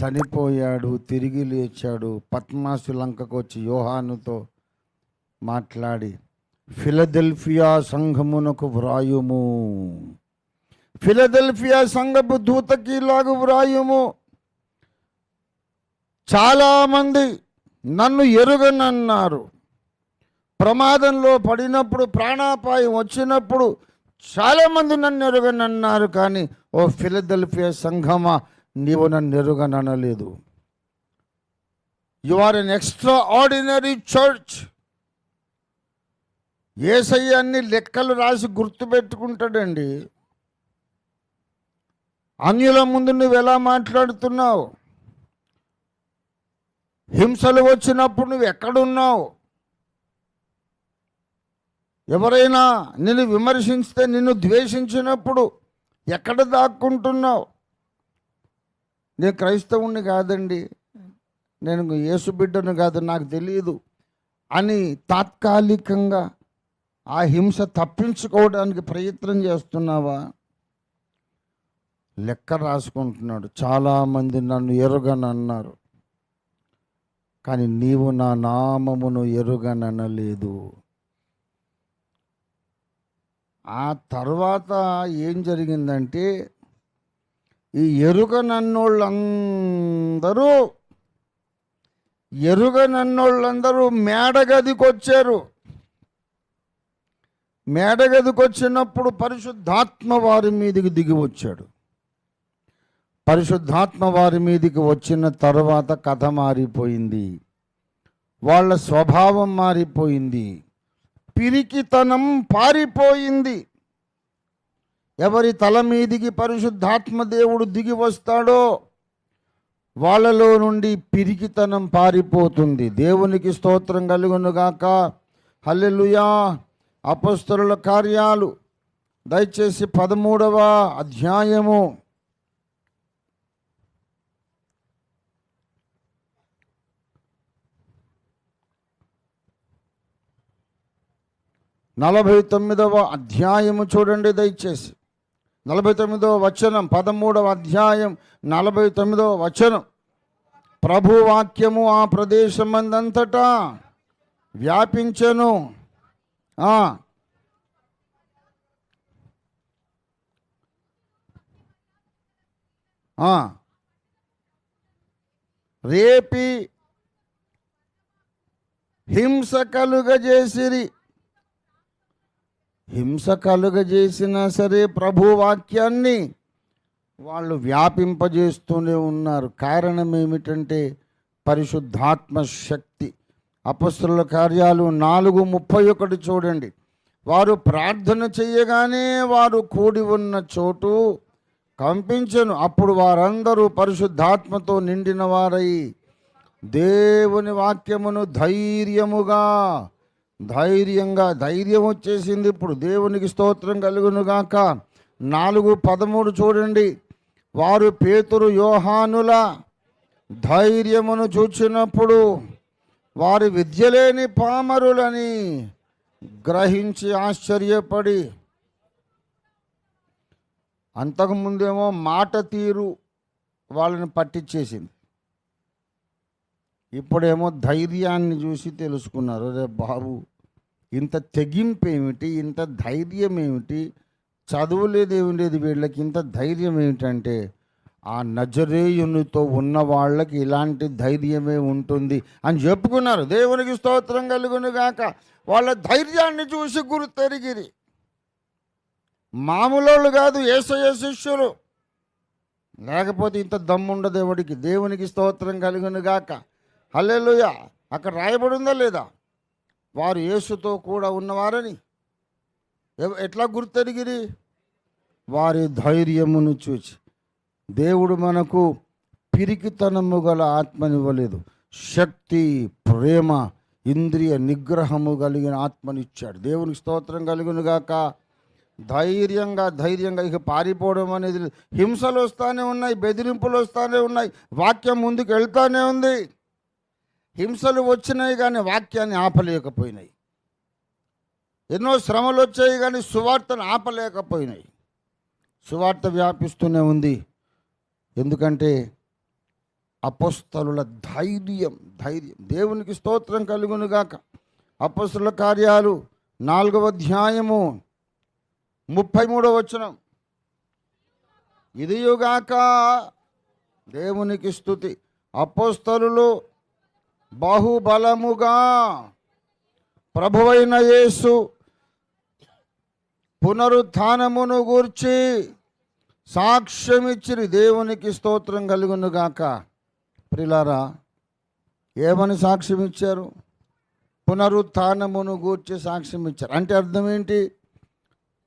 చనిపోయాడు తిరిగి లేచాడు పద్మాసు లంకకు వచ్చి యోహానుతో మాట్లాడి ఫిలదెల్ఫియా సంఘమునకు వ్రాయుము. ఫిలదెల్ఫియా సంఘపు దూతకి లాగు వ్రాయుము. చాలామంది నన్ను ఎరుగనన్నారు. ప్రమాదంలో పడినప్పుడు ప్రాణాపాయం వచ్చినప్పుడు చాలామంది నన్ను ఎరుగనన్నారు. కానీ ఓ ఫిలదెల్ఫియా సంఘమా నీవు నన్ను ఎరుగననలేదు you are an extraordinary church ఏసయ్య అన్ని లెక్కలు రాసి గుర్తుపెట్టుకుంటాడండి. అన్యుల ముందు నువ్వు ఎలా మాట్లాడుతున్నావు? హింసలు వచ్చినప్పుడు నువ్వు ఎక్కడున్నావు? ఎవరైనా నిన్ను విమర్శించితే నిన్ను ద్వేషించినప్పుడు ఎక్కడ దాక్కుంటున్నావు? నేను క్రైస్తవుణ్ణి కాదండి. నేను యేసు బిడ్డను కాదు నాకు తెలియదు అని తాత్కాలికంగా ఆ హింస తప్పించుకోవడానికి ప్రయత్నం చేస్తున్నావా? లెక్క రాసుకుంటున్నాడు. చాలామంది నన్ను ఎరుగనన్నారు. కానీ నీవు నా నామమును ఎరుగననలేదు. ఆ తర్వాత ఏం జరిగిందంటే ఈ ఎరుగనన్నోళ్ళందరూ ఎరుగనన్నోళ్ళందరూ మేడగదికి నన్నోళ్ళందరూ మేడగదికొచ్చారు. మేడగదికొచ్చినప్పుడు పరిశుద్ధాత్మ వారి మీదకి దిగి వచ్చాడు. పరిశుద్ధాత్మ వారి మీదకి వచ్చిన తర్వాత కథ మారిపోయింది. వాళ్ళ స్వభావం మారిపోయింది. పిరికితనం పారిపోయింది. ఎవరి తల మీదికి పరిశుద్ధాత్మ దేవుడు దిగి వస్తాడో వాళ్ళలో నుండి పిరికితనం పారిపోతుంది. దేవునికి స్తోత్రం కలుగునుగాక హల్లెలుయా. అపస్తుల కార్యాలు. దయచేసి పదమూడవ అధ్యాయము. నలభై తొమ్మిదవ అధ్యాయము చూడండి దయచేసి. నలభై తొమ్మిదో వచనం పదమూడవ అధ్యాయం నలభై తొమ్మిదో వచనం. ప్రభు వాక్యము ఆ ప్రదేశమందంతటా వ్యాపించెను. రేపి హింస కలుగజేసిరి. హింస కలుగజేసినా సరే ప్రభు వాక్యాన్ని వాళ్ళు వ్యాపింపజేస్తూనే ఉన్నారు. కారణం ఏమిటంటే పరిశుద్ధాత్మ శక్తి. అపస్తుల కార్యాలు నాలుగు ముప్పై ఒకటి చూడండి. వారు ప్రార్థన చేయగానే వారు కూడి ఉన్న చోటు కంపించను. అప్పుడు వారందరూ పరిశుద్ధాత్మతో నిండిన వారై దేవుని వాక్యమును ధైర్యముగా ధైర్యంగా ధైర్యం వచ్చేసింది. ఇప్పుడు దేవునికి స్తోత్రం కలుగునుగాక. నాలుగు పదమూడు చూడండి. వారు పేతురు యోహానుల ధైర్యమును చూచినప్పుడు వారి విద్యలేని పామరులని గ్రహించి ఆశ్చర్యపడి అంతకుముందేమో మాట తీరు వాళ్ళని పట్టించేసింది ఇప్పుడేమో ధైర్యాన్ని చూసి తెలుసుకున్నారు. రే బాబు ఇంత తెగింపు ఏమిటి ఇంత ధైర్యం ఏమిటి చదువులేదు ఏమి లేదు వీళ్ళకి ఇంత ధైర్యం ఏమిటంటే ఆ నజరేయునితో ఉన్న వాళ్ళకి ఇలాంటి ధైర్యమే ఉంటుంది అని చెప్పుకున్నారు. దేవునికి స్తోత్రం కలుగును గాక. వాళ్ళ ధైర్యాన్ని చూసి గురు తెరిగిరి మామూలు కాదు ఏసయ శిష్యులు. లేకపోతే ఇంత దమ్ముండ దేవుడికి దేవునికి స్తోత్రం కలుగును గాక. హల్లెలూయా! అక్కడ రాయబడి ఉందా లేదా? వారు యేసుతో కూడా ఉన్నవారని. ఎట్లా గుర్తెరిగిరి? వారి ధైర్యమును చూచి. దేవుడు మనకు పిరికితనము గల ఆత్మనివ్వలేదు. శక్తి ప్రేమ ఇంద్రియ నిగ్రహము కలిగిన ఆత్మనిచ్చాడు. దేవునికి స్తోత్రం కలిగినగాక. ధైర్యంగా ధైర్యంగా ఇక పారిపోవడం అనేది హింసలు వస్తూనే ఉన్నాయి బెదిరింపులు వస్తూనే ఉన్నాయి వాక్యం ముందుకు వెళ్తానే ఉంది. హింసలు వచ్చినాయి కానీ వాక్యాన్ని ఆపలేకపోయినాయి. ఎన్నో శ్రమలు వచ్చాయి కానీ సువార్తను ఆపలేకపోయినాయి. సువార్త వ్యాపిస్తూనే ఉంది. ఎందుకంటే అపస్తుల ధైర్యం ధైర్యం. దేవునికి స్తోత్రం కలుగునుగాక. అపస్తుల కార్యాలు నాలుగవ అధ్యాయము ముప్పై మూడవ వచనం. ఇదియుగాక దేవునికి స్థుతి అపోస్తలు బాహుబలముగా ప్రభువైన యేసు పునరుత్నమును గూర్చి సాక్ష్యమిచ్చిరి దేవునికి స్తోత్రం కలుగునుగాక ప్రిలారా ఏమని సాక్ష్యం ఇచ్చారు పునరుత్థానమును గూర్చి సాక్ష్యం ఇచ్చారు అంటే అర్థం ఏంటి?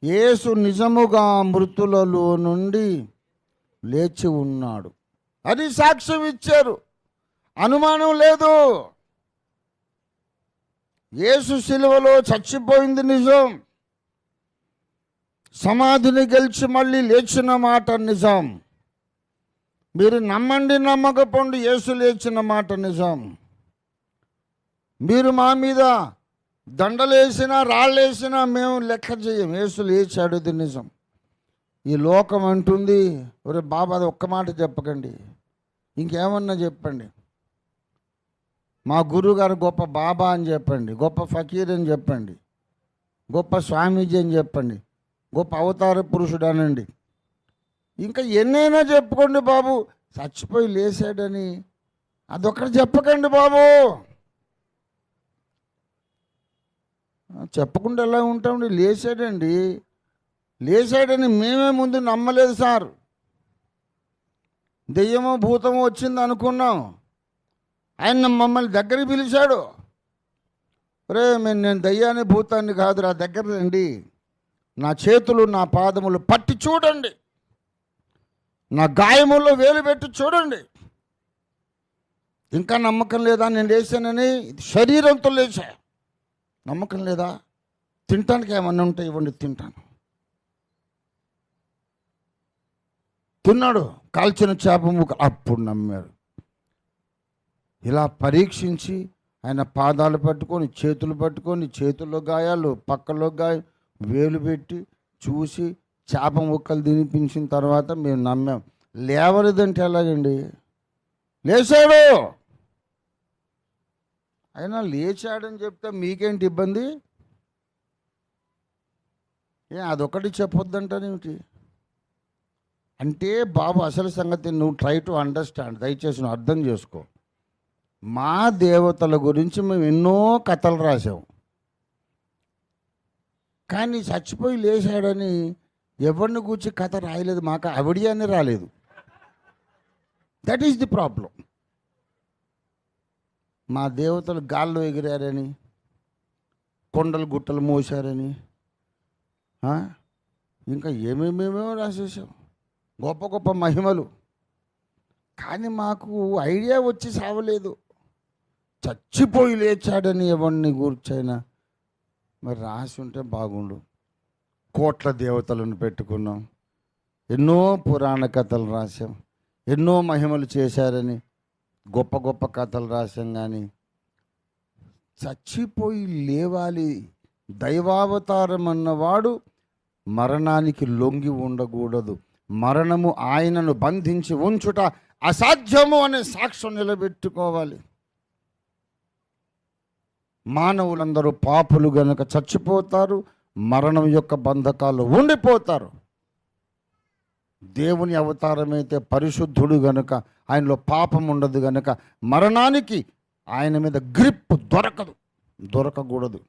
యేసు నిజముగా మృతులలో నుండి లేచి ఉన్నాడు. అది సాక్ష్యం ఇచ్చారు అనుమానం లేదు. యేసు శిలువలో చచ్చిపోయింది నిజం. సమాధిని గెలిచి మళ్ళీ లేచిన మాట నిజం. మీరు నమ్మండి నమ్మకపోండి యేసు లేచిన మాట నిజం. మీరు మా మీద దండలేసినా రాళ్ళేసినా మేము లెక్క చేయం యేసు లేచాడు ఇది నిజం. ఈ లోకం అంటుంది ఒరే బాబా అది ఒక్క మాట చెప్పకండి. ఇంకేమన్నా చెప్పండి. మా గురువుగారు గొప్ప బాబా అని చెప్పండి గొప్ప ఫకీర్ అని చెప్పండి గొప్ప స్వామీజీ అని చెప్పండి గొప్ప అవతార పురుషుడు అనండి. ఇంకా ఎన్నైనా చెప్పుకోండి బాబు చచ్చిపోయి లేచాడని అదొక్కటి చెప్పకండి బాబు. చెప్పకుండా ఎలా ఉంటామండి? లేచాడండి లేచాడని మేమే ముందు నమ్మలేదు సార్. దెయ్యమో భూతమో వచ్చింది అనుకున్నాం. ఆయన మమ్మల్ని దగ్గరికి పిలిచాడు. రే మేము నేను దయ్యాన్ని భూతాన్ని కాదు నా దగ్గర రండి. నా చేతులు నా పాదములు పట్టి చూడండి. నా గాయముల్లో వేలు పెట్టి చూడండి. ఇంకా నమ్మకం లేదా? నేను లేచానని శరీరంతో లేచా. నమ్మకం లేదా? తినటానికి ఏమన్నా ఉంటే ఇవ్వండి తింటాను. తిన్నాడు. కాల్చిన చేప ముక్క అప్పుడు నమ్మాడు ఇలా పరీక్షించి ఆయన పాదాలు పట్టుకొని చేతులు పట్టుకొని చేతుల్లో గాయాలు పక్కలో గాయ వేలు పెట్టి చూసి చేప ముక్కలు తినిపించిన తర్వాత మేము నమ్మాం. లేవలేదంటే ఎలాగండి? లేచాడు! అయినా లేచాడని చెప్తే మీకేంటి ఇబ్బంది? ఏ అదొకటి చెప్పొద్దంటానేమిటి అంటే బాబు అసలు సంగతి నువ్వు ట్రై టు అండర్స్టాండ్. దయచేసి నువ్వు అర్థం చేసుకో. మా దేవతల గురించి మేము ఎన్నో కథలు రాసాం కానీ చచ్చిపోయి లేచాడని ఎవరిని కూర్చి కథ రాయలేదు మాకు అవిడియాన్ని రాలేదు. దట్ ఈస్ ది ప్రాబ్లం మా దేవతలు గాల్లో ఎగిరారని కొండలు గుట్టలు మోసారని ఇంకా ఏమేమేమో రాసేసాం గొప్ప గొప్ప మహిమలు. కానీ మాకు ఐడియా వచ్చి సావలేదు. చచ్చిపోయి లేచాడని ఎవరిని కూర్చైనా మరి రాసి ఉంటే బాగుండు. కోట్ల దేవతలను పెట్టుకున్నాం. ఎన్నో పురాణ కథలు రాసాం ఎన్నో మహిమలు చేశారని గొప్ప గొప్ప కథలు రాసాం కానీ చచ్చిపోయి లేవాలి దైవావతారం అన్నవాడు మరణానికి లొంగి ఉండకూడదు. మరణము ఆయనను బంధించి ఉంచుట అసాధ్యము అనే సాక్ష్యం నిలబెట్టుకోవాలి. మానవులందరూ పాపులు గనుక చచ్చిపోతారు మరణం యొక్క బంధకాలు ఉండిపోతారు. దేవుని అవతారమైతే పరిశుద్ధుడు గనుక ఆయనలో పాపం ఉండదు గనుక మరణానికి ఆయన మీద గ్రిప్ దొరకదు దొరకకూడదు.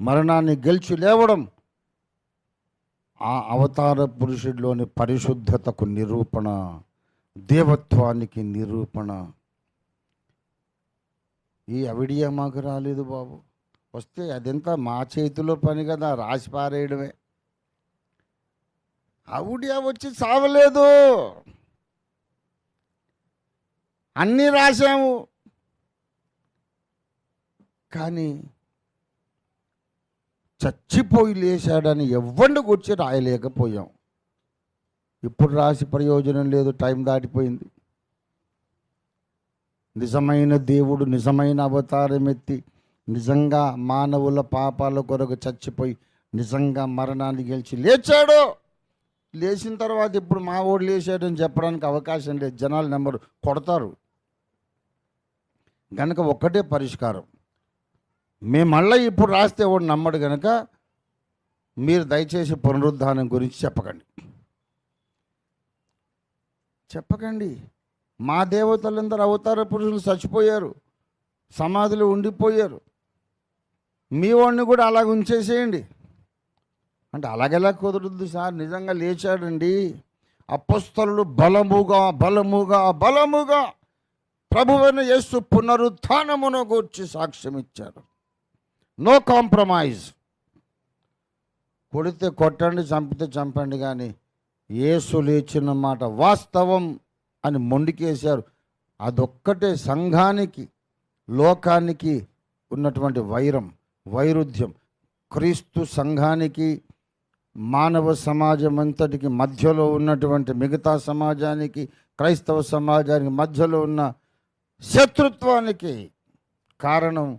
మరణాన్ని గెలిచి లేవడం ఆ అవతార పురుషుడిలోని పరిశుద్ధతకు నిరూపణ దేవత్వానికి నిరూపణ. ఈ అవిడియా మాకు రాలేదు బాబు. వస్తే అదంతా మా చేతిలో పని కదా రాసి పారేయడమే. అవిడియా వచ్చి సావలేదు. అన్నీ రాశాము. కానీ చచ్చిపోయి లేచాడని ఎవరిని కూర్చి రాయలేకపోయాం. ఇప్పుడు రాసి ప్రయోజనం లేదు టైం దాటిపోయింది. నిజమైన దేవుడు నిజమైన అవతారం ఎత్తి నిజంగా మానవుల పాపాల కొరకు చచ్చిపోయి నిజంగా మరణాన్ని గెలిచి లేచాడు. లేచిన తర్వాత ఇప్పుడు మా ఓడి లేచాడని చెప్పడానికి అవకాశం లేదు. జనాలు నెంబరు కొడతారు. గనక ఒక్కటే పరిష్కారం. మేము మళ్ళీ ఇప్పుడు రాస్తే వాడు నమ్మడు గనక మీరు దయచేసి పునరుద్ధానం గురించి చెప్పకండి. చెప్పకండి. మా దేవతలందరూ అవతార పురుషులు చచ్చిపోయారు. సమాధులు ఉండిపోయారు. మీ వాడిని కూడా అలాగ ఉంచేసేయండి. అంటే అలాగెలా కుదురుద్దు సార్? నిజంగా లేచాడండి. అపస్తలు బలముగా బలముగా బలముగా ప్రభువైన యేసు పునరుత్నమును గూర్చి సాక్ష్యం ఇచ్చారు నో కాంప్రమైజ్. కొడితే కొట్టండి చంపితే చంపండి కానీ యేసు లేచిన మాట వాస్తవం. అని మొండికేశారు. అదొక్కటే సంఘానికి లోకానికి ఉన్నటువంటి వైరం వైరుధ్యం. క్రీస్తు సంఘానికి మానవ సమాజం అంతటికి మధ్యలో ఉన్నటువంటి మిగతా సమాజానికి క్రైస్తవ సమాజానికి మధ్యలో ఉన్న శత్రుత్వానికి కారణం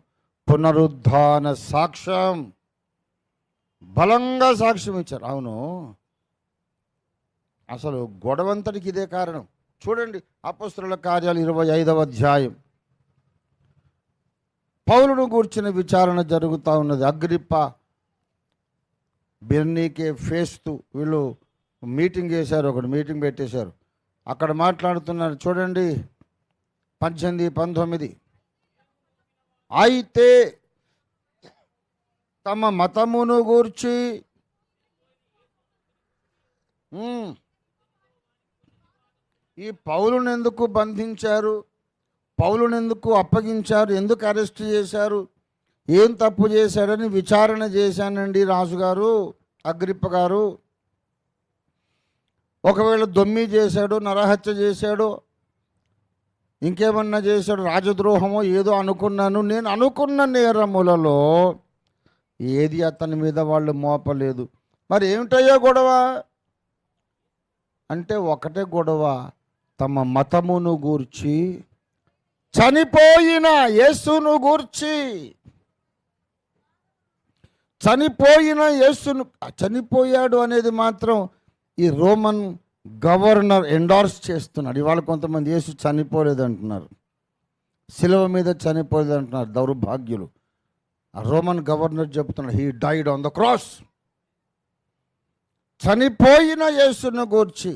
పునరుద్ధాన సాక్ష్యం. బలంగా సాక్ష్యం ఇచ్చారు అవును. అసలు గొడవంతటికి ఇదే కారణం. చూడండి అపస్తుల కార్యాలు ఇరవై ఐదవ అధ్యాయం. పౌలును గూర్చిన విచారణ జరుగుతూ ఉన్నది. అగ్రిప్ప బెర్నీకే ఫేస్తూ వీళ్ళు మీటింగ్ చేశారు ఒకటి మీటింగ్ పెట్టేశారు. అక్కడ మాట్లాడుతున్నారు చూడండి పద్దెనిమిది పంతొమ్మిది. అయితే తమ మతమును గూర్చి ఈ పౌలుని ఎందుకు బంధించారు? పౌలుని ఎందుకు అప్పగించారు? ఎందుకు అరెస్ట్ చేశారు? ఏం తప్పు చేశాడని విచారణ చేశానండి రాజుగారు అగ్రిప్ప గారు. ఒకవేళ దొమ్మి చేశాడు నరహత్య చేశాడు ఇంకేమన్నా చేశాడు రాజద్రోహమో ఏదో అనుకున్నాను. నేను అనుకున్న నేరములలో ఏది అతని మీద వాళ్ళు మోపలేదు. మరి ఏమిటయ్యా గొడవ? అంటే ఒకటే గొడవ. తమ మతమును గూర్చి చనిపోయిన యేసును గూర్చి. చనిపోయిన యేసును చనిపోయాడు అనేది మాత్రం ఈ రోమన్ గవర్నర్ ఎండార్స్ చేస్తున్నాడు. ఇవాళ కొంతమంది యేసు చనిపోలేదు అంటున్నారు శిలువ మీద చనిపోలేదు అంటున్నారు దౌర్భాగ్యులు. ఆ రోమన్ గవర్నర్ చెప్తున్నాడు he died on the cross చనిపోయిన యేసును గూర్చి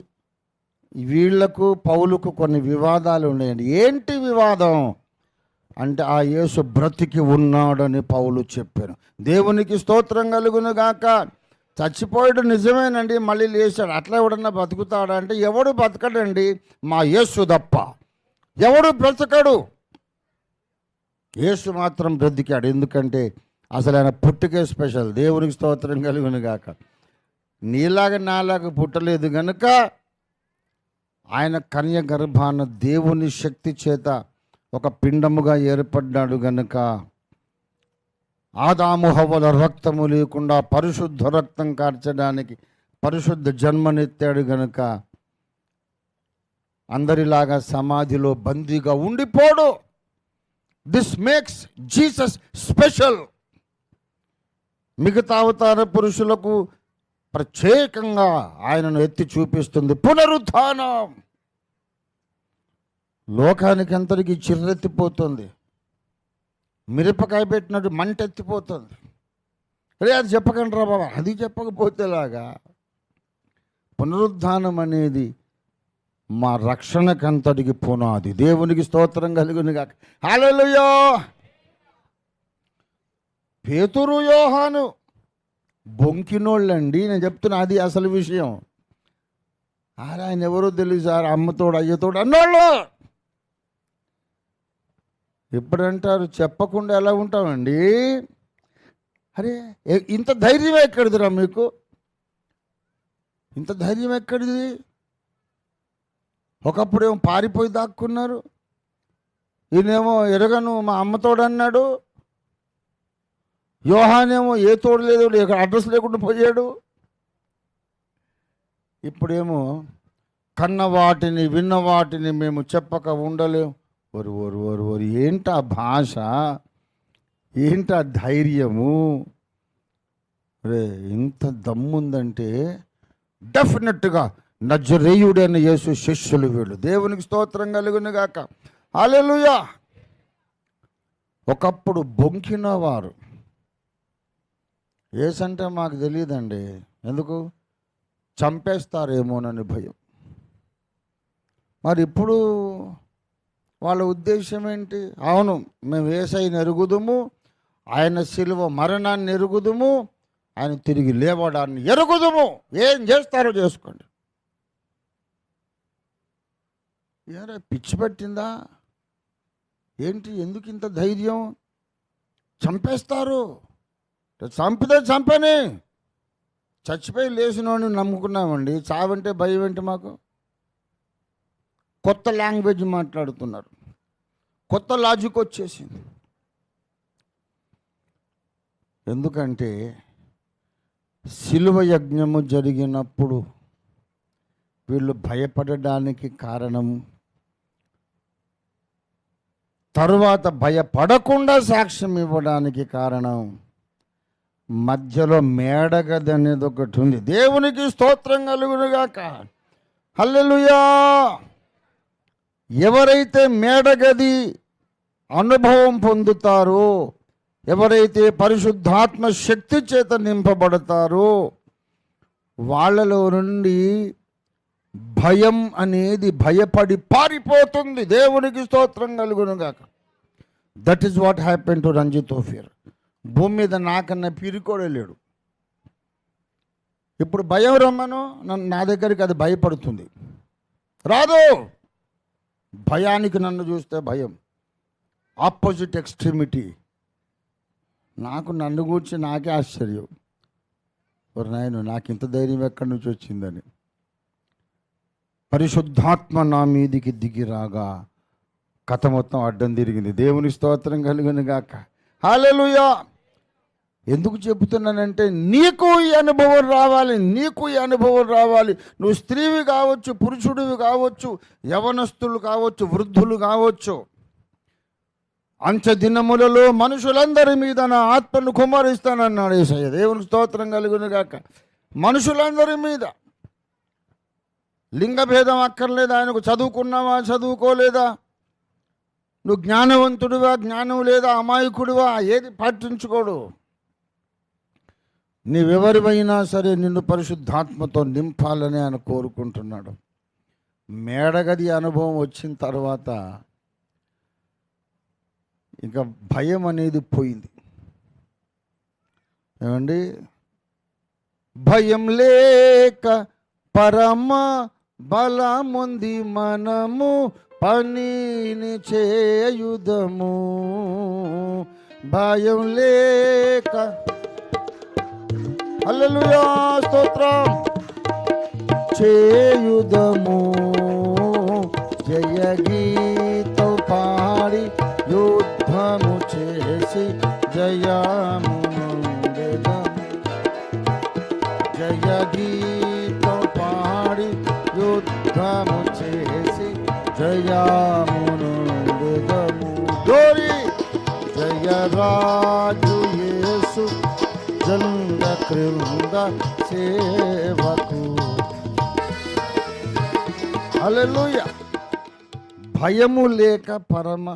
వీళ్ళకు పౌలుకు కొన్ని వివాదాలు ఉన్నాయండి. ఏంటి వివాదం? అంటే ఆ యేసు బ్రతికి ఉన్నాడని పౌలు చెప్పాను దేవునికి స్తోత్రం కలుగును గాక. చచ్చిపోయాడు నిజమేనండి మళ్ళీ లేచాడు. అట్లా ఎవడన్నా బతుకుతాడా అంటే ఎవడు బతకడండి? మా యేసు తప్ప. ఎవడు బ్రతకడు? యేసు మాత్రం బ్రతికాడు. ఎందుకంటే అసలు ఆయన పుట్టుకే స్పెషల్. దేవునికి స్తోత్రం కలుగును గాక. నీలాగా నాలాగా పుట్టలేదు కనుక ఆయన కన్య గర్భాన దేవుని శక్తి చేత ఒక పిండముగా ఏర్పడ్డాడు గనుక. ఆదాము హవ్వల రక్తము లేకుండా పరిశుద్ధ రక్తం కార్చడానికి పరిశుద్ధ జన్మనెత్తాడు గనుక. అందరిలాగా సమాధిలో బందీగా ఉండిపోడు. దిస్ మేక్స్ జీసస్ స్పెషల్ మిగతా అవతార పురుషులకు ప్రత్యేకంగా ఆయనను ఎత్తి చూపిస్తుంది. పునరుత్నం లోకానికి అంతటికి చిర్రెత్తిపోతుంది. మిరపకాయ పెట్టినట్టు మంట ఎత్తిపోతుంది అరే అది చెప్పకండి రా బాబా. అది చెప్పకపోతేలాగా పునరుద్ధానం అనేది మా రక్షణకంతటికి పునాది. దేవునికి స్తోత్రం కలుగును కాక హల్లెలూయా! పేతురు యోహాను బొంకినోళ్ళండి. నేను చెప్తున్నా అది అసలు విషయం. ఆరు ఆయన ఎవరో తెలియదు సార్ అమ్మతోడు అయ్యతోడు అన్నోళ్ళు. ఎప్పుడంటారు చెప్పకుండా ఎలా ఉంటామండి? అరే ఇంత ధైర్యం ఎక్కడిదిరా మీకు? ఇంత ధైర్యం ఎక్కడిది? ఒకప్పుడేమో పారిపోయి దాక్కున్నారు. ఈయనేమో ఎరగను మా అమ్మతోడు అన్నాడు. యోహానేమో ఏ తోడు లేదు ఇక్కడ అడ్రస్ లేకుండా పోయాడు. ఇప్పుడేమో కన్న వాటిని విన్న వాటిని మేము చెప్పక ఉండలేం. ఒరు ఒరు ఒరు ఒరు ఏంటా భాష? ఏంటా ధైర్యము? రే ఇంత దమ్ముందంటే డెఫినెట్గా నజరేయుడైన యేసు శిష్యులు వీళ్ళు. దేవునికి స్తోత్రం కలుగును గాక ఒకప్పుడు బొంకిన ఏసంటే మాకు తెలియదండి. ఎందుకు? చంపేస్తారేమోనని భయం. మరి ఇప్పుడు వాళ్ళ ఉద్దేశం ఏంటి? అవును మేము ఏసైని ఎరుగుదుము ఆయన శిలువ మరణాన్ని ఎరుగుదుము ఆయన తిరిగి లేవడాన్ని ఎరుగుదుము. ఏం చేస్తారో చేసుకోండి. ఏరే పిచ్చి పట్టిందా? ఏంటి ఎందుకు ఇంత ధైర్యం? చంపేస్తారు. చంపితే చంపని. చచ్చిపోయి లేచినోడిని నమ్ముకున్నామండి. చావంటే భయం ఏంటి మాకు? కొత్త లాంగ్వేజ్ మాట్లాడుతున్నారు. కొత్త లాజిక్ వచ్చేసింది. ఎందుకంటే శిలువ యజ్ఞము జరిగినప్పుడు వీళ్ళు భయపడడానికి కారణం తరువాత భయపడకుండా సాక్ష్యం ఇవ్వడానికి కారణం మధ్యలో మేడగది అనేది ఒకటి ఉంది. దేవునికి స్తోత్రం కలుగునుగాక. హల్లెలుయా! ఎవరైతే మేడగది అనుభవం పొందుతారో ఎవరైతే పరిశుద్ధాత్మ శక్తి చేత నింపబడతారో వాళ్ళలో నుండి భయం అనేది భయపడి పారిపోతుంది. దేవునికి స్తోత్రం కలుగునుగాక. That is what happen to Ranjit ఓఫియర్ భూమి మీద నాకన్నా పిరికోడే లేడు. ఇప్పుడు భయం రమ్మను నన్ను నా దగ్గరికి అది భయపడుతుంది. రాదు భయానికి నన్ను చూస్తే భయం. Opposite extremity. నాకు నన్ను కూర్చి నాకే ఆశ్చర్యం. మరి నాయన నాకు ఇంత ధైర్యం ఎక్కడి నుంచి వచ్చిందని. పరిశుద్ధాత్మ నా మీదికి దిగి రాగా కథ మొత్తం అడ్డం తిరిగింది. దేవుని స్తోత్రం కలిగిన గాక హాలెలుయా. ఎందుకు చెబుతున్నానంటే నీకు ఈ అనుభవం రావాలి నీకు ఈ అనుభవం రావాలి. నువ్వు స్త్రీవి కావచ్చు పురుషుడివి కావచ్చు యవనస్తులు కావచ్చు వృద్ధులు కావచ్చు. అంచ దినములలో మనుషులందరి మీద నా ఆత్మను కుమ్మరిస్తానన్నాడు ఏసయ్య. దేవునికి స్తోత్రం కలుగును గాక మనుషులందరి మీద లింగభేదం అక్కర్లేదు? ఆయనకు చదువుకున్నావా? చదువుకోలేదా? నువ్వు జ్ఞానవంతుడివా జ్ఞానం లేదా అమాయకుడివా ఏది పాటించుకోడు. నీవెవరివైనా సరే నిన్ను పరిశుద్ధాత్మతో నింపాలని ఆయన కోరుకుంటున్నాడు. మేడగది అనుభవం వచ్చిన తర్వాత ఇంకా భయం అనేది పోయింది. ఏమండి? భయం లేక పరమ బలముంది మనము పనిని చేయుదము. భయం లేక. హల్లెలూయా స్తోత్రం. చేయుదము. జయగీ రాజు యేసు జంగ క్రింద సేవకు. అలెలుయ భయము లేక పరమ